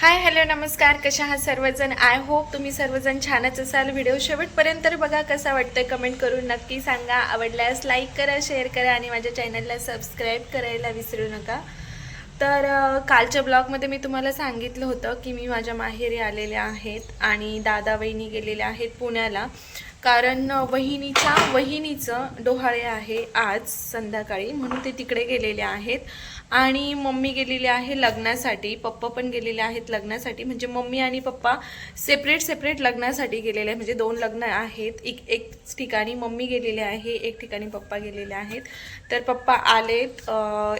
Hi hello नमस्कार. कशा आहात सर्वजण? आय होप तुम्ही सर्वजण छानच असाल. व्हिडिओ शेवटपर्यंत बघा कसा वाटतंय. कमेंट करून नक्की सांगा. आवडल्यास लाईक करा शेअर करा आणि माझ्या चॅनलला सबस्क्राईब करायला विसरू नका. तर कालच्या ब्लॉगमध्ये मी तुम्हाला सांगितलं होतं की मी माझ्या माहेरी आलेल्या आहेत आणि दादा वहिनी गेलेल्या आहेत पुण्याला. कारण वहिनीच्या वहिनीचं डोहाळे आहे आज संध्याकाळी म्हणून ते तिकडे गेलेले आहेत. आणि मम्मी गेलेली आहे लग्नासाठी पप्पा पण गेलेले आहेत लग्नासाठी म्हणजे मम्मी आणि पप्पा सेपरेट सेपरेट लग्नासाठी गेलेले आहे म्हणजे दोन लग्न आहेत. एक एक ठिकाणी मम्मी गेलेली आहे एक ठिकाणी पप्पा गेलेले आहेत. तर पप्पा आलेत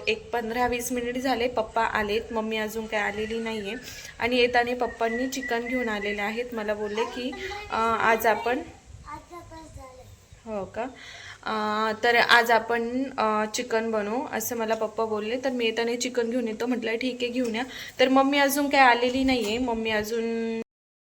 एक पंधरा वीस मिनिट झाले पप्पा आलेत. मम्मी अजून काय आलेली नाही आहे आणि येताना पप्पांनी चिकन घेऊन आलेले आहेत. मला बोलले की आज आपण हो का? तर आज आपण चिकन बनवू असं मला पप्पा बोलले. तर मी येताना चिकन घेऊन येतो म्हटलं ठीक आहे घेऊन या. तर मम्मी अजून काय आलेली नाही आहे मम्मी अजून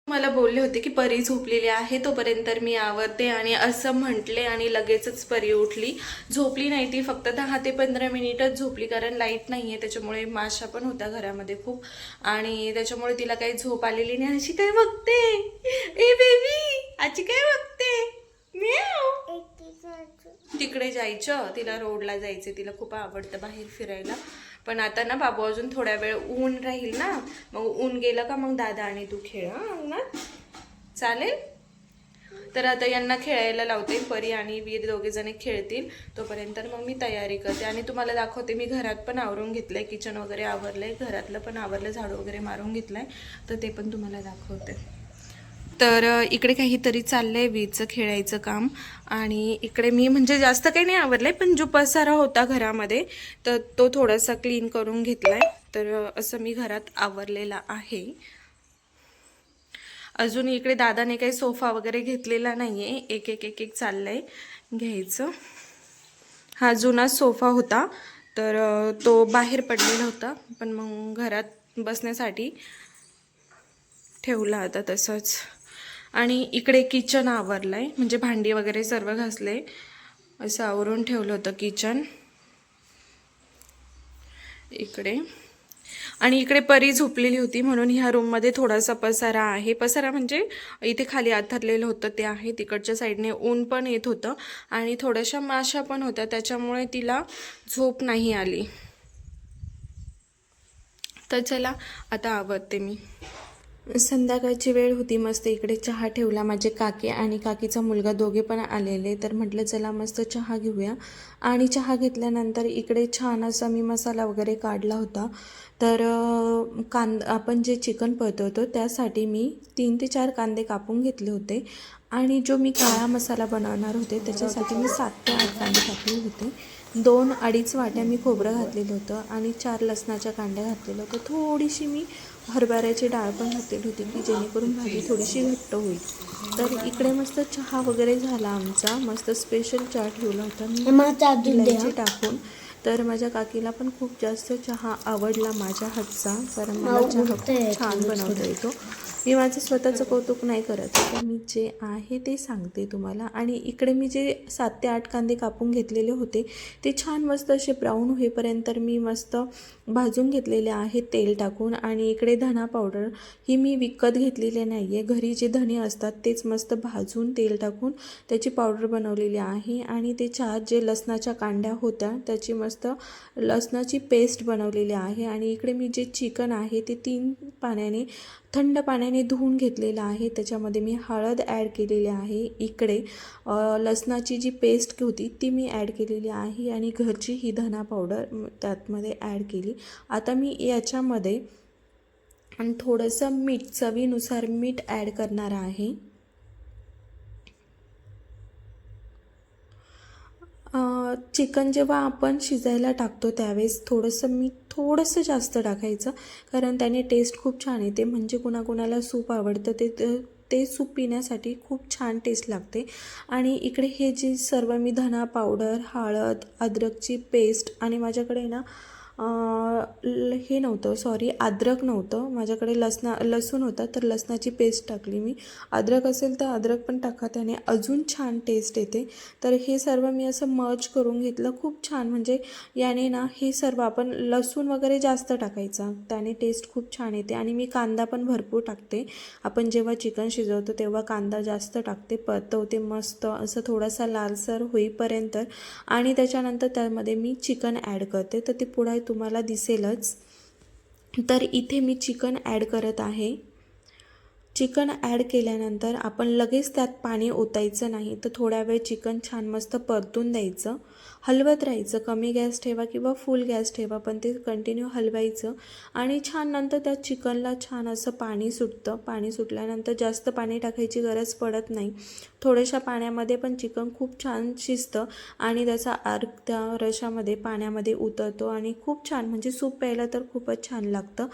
मला बोलले होते की परी झोपलेली आहे तोपर्यंत मी आवरते. आणि असं म्हटले आणि लगेचच परी उठली. झोपली नाही ती फक्त दहा ते पंधरा मिनिटच झोपली कारण लाइट नाही आहे त्याच्यामुळे माशा पण होत्या घरामध्ये खूप. आणि त्याच्यामुळे तिला काही झोप आलेली नाही. अशी काय बघते? ए बेबी आजी काय बघते? तिकडे जायचं तिला रोडला जायचं तिला खूप आवडतं बाहेर फिरायला. पण आता ना बाबू अजून थोड्या वेळ ऊन राहील ना मग ऊन गेलं का मग दादा आणि तू खेळ अंगणात चालेल? तर आता यांना खेळायला लावते परी आणि वीर दोघे जण खेळतील. तोपर्यंत मग मी तयारी करते. आणि तुम्हाला दाखवते मी घरात पण आवरून घेतलंय किचन वगैरे आवरलंय घरातलं पण आवरलं झाडू वगैरे मारून घेतलंय. तर ते पण तुम्हाला दाखवते. तर इकडे काहीतरी चाललंय वीजचं खेळायचं काम. आणि इकडे मी म्हणजे जास्त काही नाही आवरलंय पण जो पसारा होता घरामध्ये तर तो थोडासा क्लीन करून घेतलाय. तर असं मी घरात आवरलेला आहे. अजून इकडे दादाने काही सोफा वगैरे घेतलेला नाहीये. एक एक एक एक चाललंय घ्यायचं. हा जुना सोफा होता तर तो बाहेर पडलेला होता. पण मग घरात बसण्यासाठी ठेवला होता तसंच. आणि इकडे किचन आवरलं आहे म्हणजे भांडी वगैरे सर्व घासले. असं आवरून ठेवलं होतं किचन. इकडे. आणि इकडे परी झोपलेली होती म्हणून ह्या रूममध्ये थोडासा पसारा आहे. पसारा म्हणजे इथे खाली आथरलेलं होतं ते आहे. तिकडच्या साईडने ऊन पण येत होतं. आणि थोड्याशा माशा पण होत्या त्याच्यामुळे तिला झोप नाही आली. तर चला आता आवडते मी. संध्याकाळची वेळ होती मस्त. इकडे चहा ठेवला माझे काके आणि काकीचा मुलगा दोघे पण आलेले. तर म्हटलं चला मस्त चहा घेऊया. आणि चहा घेतल्यानंतर इकडे छान असा मी मसाला वगैरे काढला होता. तर कांद आपण जे चिकन परतवतो त्यासाठी मी तीन ते चार कांदे कापून घेतले होते. आणि जो मी काळा मसाला बनवणार होते त्याच्यासाठी मी सात ते आठ कांदे टाकले होते. दोन अडीच वाट्या मी खोबरं घातलेलं होतं आणि चार लसणाच्या कांड्या घातलेलं होतं थोडीशी मी हरभऱ्याची डाळ पण घातलेली होती की जेणेकरून भाजी थोडीशी घट्ट होईल. तर इकडे मस्त चहा वगैरे झाला आमचा. मस्त स्पेशल चहा ठेवला होता मी. टाकून. तर माझ्या काकीला पण खूप जास्त चहा आवडला माझ्या हातचा कारण मला चहा खूप छान बनवता येतो. मी माझं स्वतःचं कौतुक नाही करत तर मी जे आहे ते सांगते तुम्हाला. आणि इकडे मी जे सात ते आठ कांदे कापून घेतलेले होते ते छान मस्त असे ब्राऊन होईपर्यंत मी मस्त भाजून घेतलेले आहेत तेल टाकून. आणि इकडे धना पावडर ही मी विकत घेतलेली नाही आहे घरी जे धने असतात तेच मस्त भाजून तेल टाकून त्याची पावडर बनवलेली आहे. आणि ते चार जे लसणाच्या कांड्या होत्या त्याची मस्त लसणाची पेस्ट बनवलेली आहे आणि इकडे मी जे चिकन आहे ते तीन पाण्याने थंड पाण्याने धुवून घेतलेलं आहे. त्याच्यामध्ये मी हळद ॲड केलेली आहे. इकडे लसणाची जी पेस्ट होती ती मी ॲड केलेली आहे आणि घरची ही धना पावडर त्यातमध्ये ॲड केली. आता मी याच्यामध्ये आणि थोडंसं मीठ चवीनुसार मीठ ॲड करणार आहे. चिकन जेव्हा आपण शिजायला टाकतो त्यावेळेस थोडंसं मीठ थोडंसं जास्त टाकायचं कारण त्याने टेस्ट खूप छान येते. म्हणजे कुणाकुणाला सूप आवडतं ते ते- ते सूप पिण्यासाठी खूप छान टेस्ट लागते. आणि इकडे हे जे सर्व मी धना पावडर हळद अद्रकची पेस्ट आणि माझ्याकडे ना हे नव्हतं सॉरी अद्रक नव्हतं. माझ्याकडे लसणा लसूण होता तर लसणाची पेस्ट टाकली मी. अद्रक असेल तर अद्रक पण टाका त्याने अजून छान टेस्ट येते. तर हे सर्व मी असं मर्ज करून घेतलं. खूप छान म्हणजे याने ना हे सर्व आपण लसूण वगैरे जास्त टाकायचा. त्याने टेस्ट खूप छान येते. आणि मी कांदा पण भरपूर टाकते. आपण जेव्हा चिकन शिजवतो तेव्हा कांदा जास्त टाकते. परतवते मस्त असं थोडासा लालसर होईपर्यंत. आणि त्याच्यानंतर त्यामध्ये मी चिकन ॲड करते. तर ते पुढे तुम्हाला दिसेलच. तर इथे मी चिकन ॲड करत आहे. चिकन ॲड केल्यानंतर आपण लगेच त्यात पाणी ओतायचं नाही. तर थोड्या वेळ चिकन छान मस्त परतून द्यायचं. हलवत राहायचं. कमी गॅस ठेवा किंवा फुल गॅस ठेवा पण ते कंटिन्यू हलवायचं. आणि छान नंतर त्या चिकनला छान असं पाणी सुटतं. पाणी सुटल्यानंतर जास्त पाणी टाकायची गरज पडत नाही. थोड्याशा पाण्यामध्ये पण चिकन खूप छान शिजतं आणि त्याचा अर्क त्या रशामध्ये पाण्यामध्ये उतरतो आणि खूप छान. म्हणजे सूप प्यायला तर खूपच छान लागतं.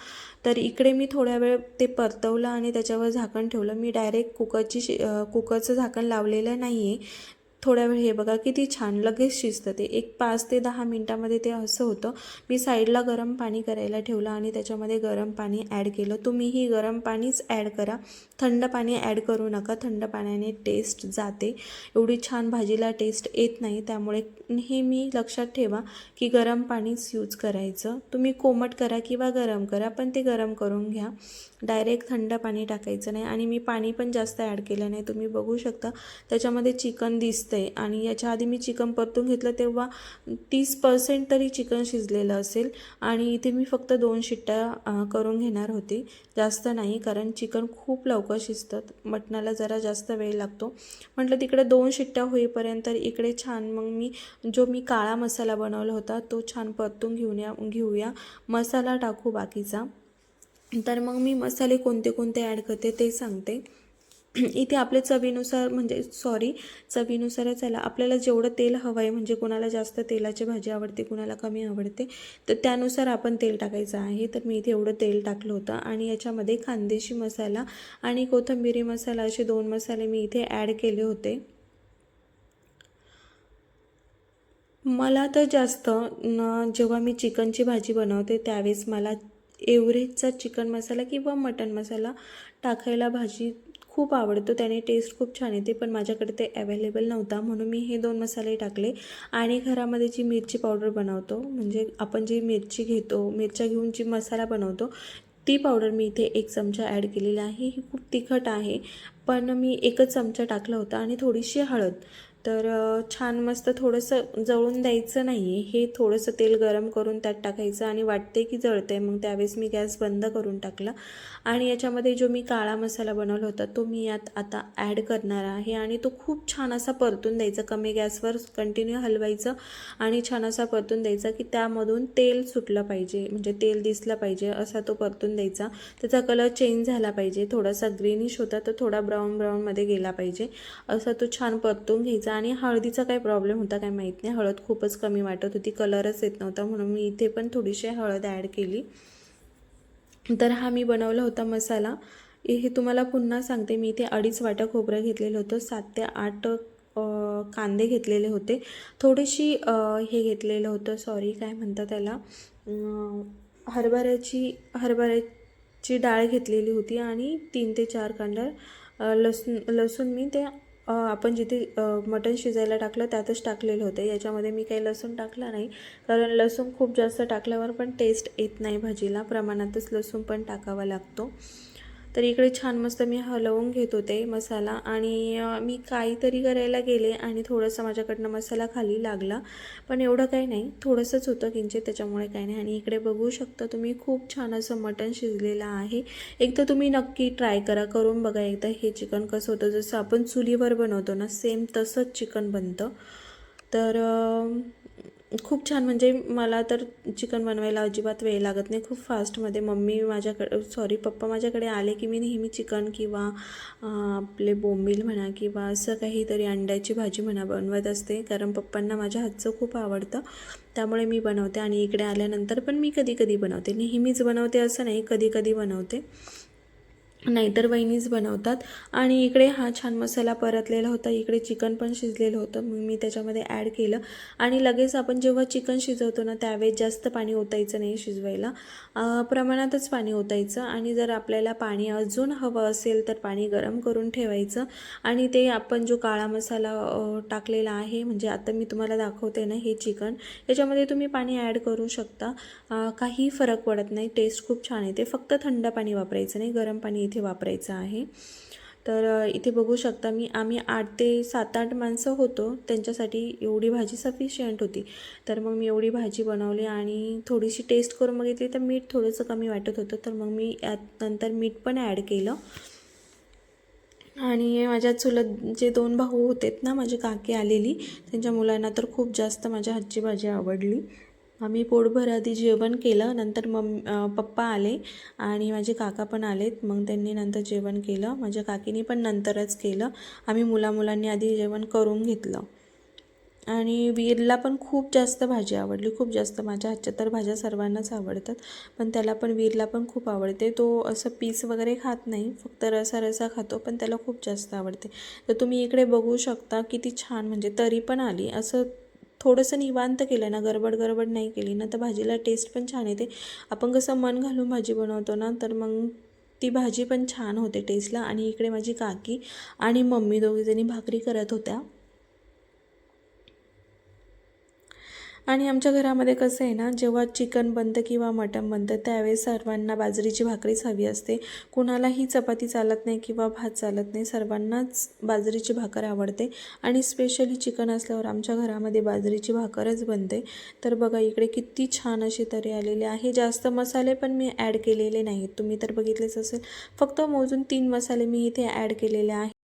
तर इकडे मी थोड्या वेळ ते परतवलं आणि त्याच्यावर झाकण ठेवलं. मी डायरेक्ट कुकरची शि कुकरचं झाकण लावलेलं नाही आहे थोड्या वेळ हे बघा किती छान लगेच शिजतं ते. एक पाच ते दहा मिनटामध्ये ते असं होतं. मी साईडला गरम पाणी करायला ठेवलं आणि त्याच्यामध्ये गरम पाणी ॲड केलं. तुम्हीही गरम पाणीच ॲड करा. थंड पाणी ॲड करू नका. थंड पाण्याने टेस्ट जाते. एवढी छान भाजीला टेस्ट येत नाही. त्यामुळे नेहमी लक्षात ठेवा की गरम पाणीच यूज करायचं. तुम्ही कोमट करा किंवा गरम करा पण ते गरम करून घ्या. डायरेक्ट थंड पाणी टाकायचं नाही आणि मी पाणी पण जास्त ॲड केलं नाही. तुम्ही बघू शकता. त्याच्यामध्ये चिकन दिसतं. दिसतंय. आणि याच्या आधी मी चिकन परतून घेतलं तेव्हा तीस पर्सेंट तरी चिकन शिजलेलं असेल. आणि इथे मी फक्त दोन शिट्ट्या करून घेणार होती. जास्त नाही कारण चिकन खूप लवकर शिजतं मटणाला जरा जास्त वेळ लागतो. म्हटलं तिकडे दोन शिट्ट्या होईपर्यंत इकडे छान मग मी जो मी काळा मसाला बनवला होता तो छान परतून घेऊन या घेऊया. मसाला टाकू बाकीचा. तर मग मी मसाले कोणते कोणते ॲड करते ते सांगते. इथे आपले चवीनुसार म्हणजे सॉरी चवीनुसारच आला आपल्याला जेवढं तेल हवं आहे म्हणजे कोणाला जास्त तेलाची भाजी आवडते कोणाला कमी आवडते तर त्यानुसार आपण तेल टाकायचं आहे. तर मी इथे एवढं तेल टाकलं होतं. आणि याच्यामध्ये खानदेशी मसाला आणि कोथंबिरी मसाला असे दोन मसाले मी इथे ॲड केले होते. मला तर जास्त न जेव्हा मी चिकनची भाजी बनवते त्यावेळेस मला एव्हरेजचा चिकन मसाला किंवा मटन मसाला टाकायला भाजी खूप आवडतो त्याने टेस्ट खूप छान येते पण माझ्याकडे ते अवेलेबल नव्हता. म्हणून मी हे दोन मसाले टाकले आणि घरामध्ये जी मिरची पावडर बनवतो म्हणजे आपण जी मिरची घेतो मिरच्या घेऊन जी मसाला बनवतो ती पावडर मी इथे एक चमचा ॲड केलेली आहे. ही खूप तिखट आहे पण मी एकच चमचा टाकला होता आणि थोडीशी हळद. तर छान मस्त थोडंसं जळून द्यायचं नाही आहे हे थोडंसं तेल गरम करून त्यात टाकायचं आणि वाटते की जळते मग त्यावेळेस मी गॅस बंद करून टाकला. आणि याच्यामध्ये जो मी काळा मसाला बनवला होता तो मी यात आता ॲड करणार आहे. आणि तो खूप छान असा परतून द्यायचा. कमी गॅसवर कंटिन्यू हलवायचं आणि छान असा परतून द्यायचा की त्यामधून तेल सुटलं पाहिजे. म्हणजे तेल दिसलं पाहिजे असा तो परतून द्यायचा. त्याचा कलर चेंज झाला पाहिजे. थोडासा ग्रीनिश होता तर थोडा ब्राऊन ब्राऊनमध्ये गेला पाहिजे. असा तो छान परतून घ्यायचा. आणि हळदीचा काही प्रॉब्लेम होता काय माहीत नाही. हळद खूपच कमी वाटत होती. कलरच येत नव्हता म्हणून मी इथे पण थोडीशी हळद ॲड केली. तर हा मी बनवला होता मसाला. हे तुम्हाला पुन्हा सांगते. मी इथे अडीच वाटं खोबरं घेतलेलं होतं. सात ते आठ कांदे घेतलेले होते. थोडीशी हे घेतलेलं होतं. सॉरी काय म्हणतात त्याला? हरभऱ्याची हरभऱ्याची डाळ घेतलेली होती आणि तीन ते चार कांडर लसूण लसूण मी ते आपण जिथे मटण शिजायला टाकलं त्यातच टाकलेलं होतं. याच्यामध्ये मी काही लसूण टाकला नाही. कारण लसूण खूप जास्त टाकल्यावर पण टेस्ट येत नाही भाजीला. प्रमाणातच लसूण पण टाकावा लागतो. तर इकडे छान मस्त मी हलवून घेत होते मसाला आणि मी काहीतरी करायला गेले आणि थोडंसं माझ्याकडनं मसाला खाली लागला. पण एवढं काही नाही. थोडंसंच होतं किंचित त्याच्यामुळे काही नाही. आणि इकडे बघू शकता तुम्ही खूप छान असं मटण शिजलेलं आहे. एकदा तुम्ही नक्की ट्राय करा. करून बघा एकदा हे चिकन कसं होतं. जसं आपण चुलीवर बनवतो ना सेम तसंच चिकन बनतं. तर खूप छान म्हणजे मला तर चिकन बनवायला अजिबात वेळ लागत नाही. खूप फास्टमध्ये मम्मी माझ्याकडे सॉरी पप्पा माझ्याकडे आले की मी नेहमी चिकन किंवा आपले बोंबील म्हणा किंवा असं काहीतरी अंड्याची भाजी म्हणा बनवत असते. कारण पप्पांना माझ्या हातचं खूप आवडतं. त्यामुळे मी बनवते आणि इकडे आल्यानंतर पण मी कधी कधी बनवते. नेहमीच बनवते असं नाही कधी कधी बनवते. नाहीतर वहिनीच बनवतात. आणि इकडे हा छान मसाला परतलेला होता. इकडे चिकन पण शिजलेलं होतं. मग मी त्याच्यामध्ये ॲड केलं. आणि लगेच आपण जेव्हा चिकन शिजवतो ना त्यावेळेस जास्त पाणी ओतायचं नाही शिजवायला. प्रमाणातच पाणी ओतायचं. आणि जर आपल्याला पाणी अजून हवं असेल तर पाणी गरम करून ठेवायचं. आणि ते आपण जो काळा मसाला टाकलेला आहे म्हणजे आता मी तुम्हाला दाखवते ना हे चिकन याच्यामध्ये तुम्ही पाणी ॲड करू शकता. काही फरक पडत नाही. टेस्ट खूप छान येते. फक्त थंड पाणी वापरायचं नाही. गरम पाणी इथे वापरायचं आहे. तर इथे बघू शकता मी आम्ही आठ ते सात आठ माणसं होतो. त्यांच्यासाठी एवढी भाजी सफिशियंट होती. तर मग मी एवढी भाजी बनवली आणि थोडीशी टेस्ट करून बघितली तर मीठ थोडंसं कमी वाटत होतं. तर मग मी यात नंतर मीठ पण ॲड केलं. आणि माझ्या चुलत जे दोन भाऊ होतेत ना माझे काकी आलेली त्यांच्या मुलांना तर खूप जास्त माझ्या हातची भाजी आवडली. आम्ही पोटभर आधी जेवण केलं नंतर मम पप्पा आले आणि माझे काका पण आलेत. मग त्यांनी नंतर जेवण केलं. माझ्या काकीने पण नंतरच केलं. आम्ही मुलामुलांनी आधी जेवण करून घेतलं. आणि वीरला पण खूप जास्त भाजी आवडली. खूप जास्त. माझ्या हातच्या तर भाज्या सर्वांनाच आवडतात पण त्याला पण वीरला पण खूप आवडते. तो असं पीस वगैरे खात नाही. फक्त रसा रसा खातो पण त्याला खूप जास्त आवडते. तर तुम्ही इकडे बघू शकता किती छान म्हणजे तरी पण आली. असं थोडंसं निवांत केलं ना गडबड गडबड नाही केली ना तर भाजीला टेस्ट पण छान येते. आपण कसं मन घालून भाजी बनवतो ना तर मग ती भाजी पण छान होते टेस्टला आणि इकडे माझी काकी आणि मम्मी दोघीजणी भाकरी करत होत्या. आणि आमच्या घरामध्ये कसं आहे ना जेव्हा चिकन बनतं किंवा मटण बनतं त्यावेळेस सर्वांना बाजरीची भाकरीच हवी असते. कुणालाही चपाती चालत नाही किंवा भात चालत नाही सर्वांनाच बाजरीची भाकर आवडते. आणि स्पेशली चिकन असल्यावर आमच्या घरामध्ये बाजरीची भाकरच बनते. तर बघा इकडे किती छान अशी तरी आलेली आहे. जास्त मसाले पण मी ॲड केलेले नाहीत. तुम्ही तर बघितलेच असेल. फक्त मोजून तीन मसाले मी इथे ॲड केलेले आहे